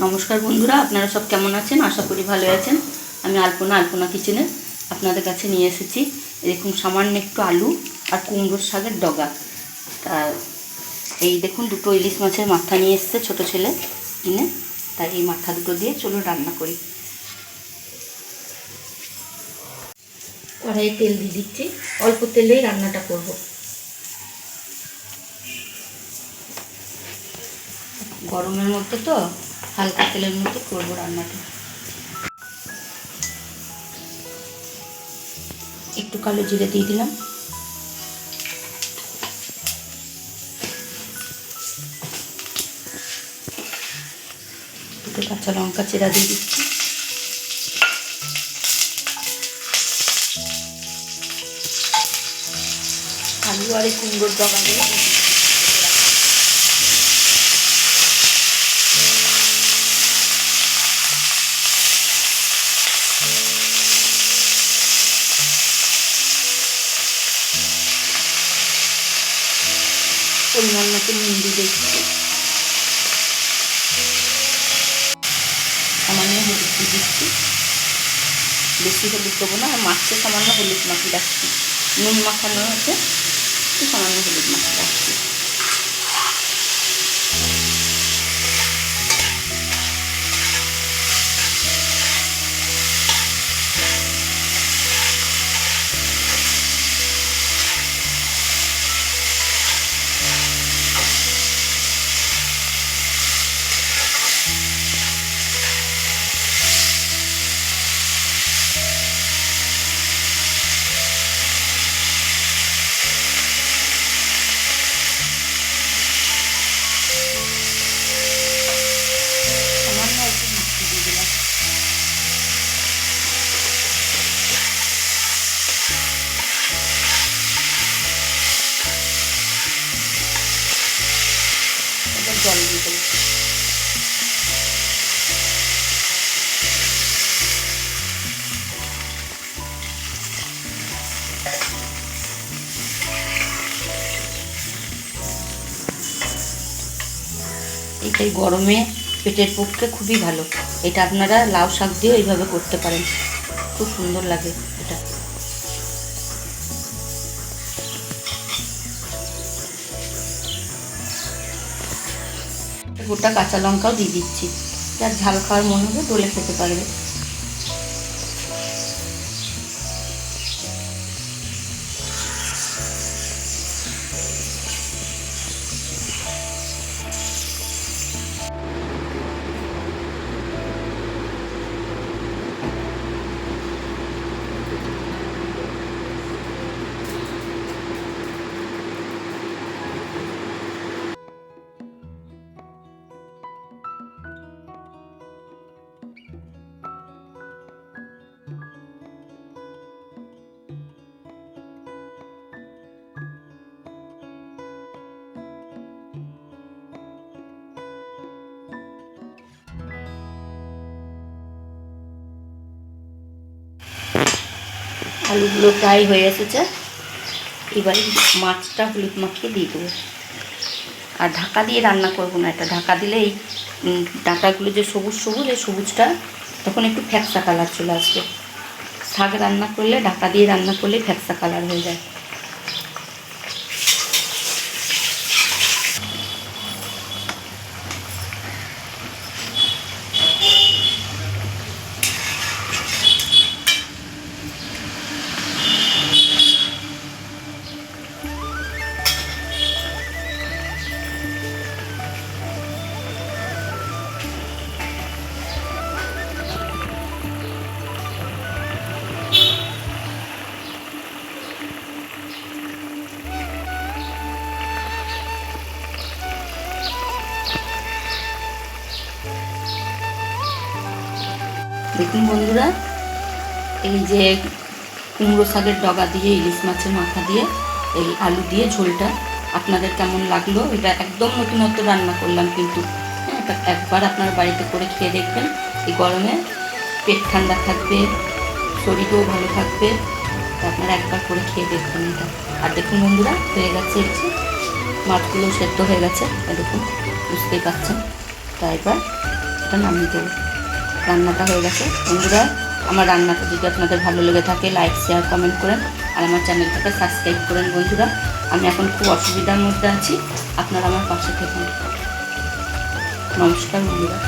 নমস্কার বন্ধুরা, আপনারা সব কেমন আছেন? আশা করি ভালো আছেন। আমি আলপনা আলপনা কিচেনে আপনাদের কাছে নিয়ে এসেছি। এরকম সামান্য একটু আলু আর কুমড়োর শাকের ডগা। তা এই দেখুন, দুটো ইলিশ মাছের মাথা নিয়ে এসছে ছোটো ছেলে কিনে। তাই এই মাথা দুটো দিয়ে চলুন রান্না করি। কড়াইয়ে তেল দিয়ে দিচ্ছি। অল্প তেলেই রান্নাটা করব। গরমের মধ্যে তো হালকা তেলের মধ্যে করব রান্নাটা। একটু কালো জিরে দিয়ে দিলাম। দুটো কাঁচা লঙ্কা চেরা দিয়ে দিচ্ছি। আলু আর কুমড়োর জগা দিয়ে মতো নুন দিয়ে সামান্য হলুদ দিয়ে দিচ্ছি। বেশি হলুদ দেবো না আর মাছে সামান্য হলুদ মাখি রাখছি। নুন মাখানো হচ্ছে একটু সামান্য হলুদ মাখিয়ে এটাই গরমে পেটের পক্ষে খুবই ভালো। এটা আপনারা লাউ শাক দিয়েও এইভাবে করতে পারেন। খুব সুন্দর লাগে এটা। গোটা কাঁচা লঙ্কাও দিয়ে দিচ্ছি। যার ঝাল খাওয়ার মনে হবে ডলে খেতে পারবে। আলুগুলো প্রায় হয়ে এসেছে। এবারে মাছটা হলুদ মাখিয়ে দিয়ে দেবো। আর ঢাকা দিয়ে রান্না করব না এটা। ঢাকা দিলে এই ডাঁটাগুলো যে সবুজ সবুজ, এই সবুজটা, তখন একটু ফ্যাকসা কালার চলে আসবে। শাক রান্না করলে, ঢাকা দিয়ে রান্না করলে ফ্যাকসা কালার হয়ে যায়। দেখুন বন্ধুরা এই যে কুমড়ো শাকের ডগা দিয়ে ইলিশ মাছের মাথা দিয়ে এই আলু দিয়ে ঝোলটা আপনাদের কেমন লাগল? এটা একদম নতুনত্ব রান্না করলাম কিন্তু হ্যাঁ, এটা একবার আপনার বাড়িতে করে খেয়ে দেখবেন। এই গরমে পেট ঠান্ডা থাকবে শরীরও ভালো থাকবে আপনারা একবার করে খেয়ে দেখবেন এটা। আর দেখুন বন্ধুরা হয়ে গেছে যে মাছগুলো সেদ্ধ হয়ে গেছে। দেখুন বুঝতেই পারছেন। তা এবার ভাতটা নামিয়ে দেবো। রান্নাটা হয়ে গেছে। বন্ধুরা, আমার রান্নাটা যদি আপনাদের ভালো লেগে থাকে লাইক শেয়ার কমেন্ট করেন, আর আমার চ্যানেলটাকে সাবস্ক্রাইব করেন বন্ধুরা। আমি এখন খুব অসুবিধার মধ্যে আছি, আপনারা আমার পাশে থাকুন। নমস্কার বন্ধুরা।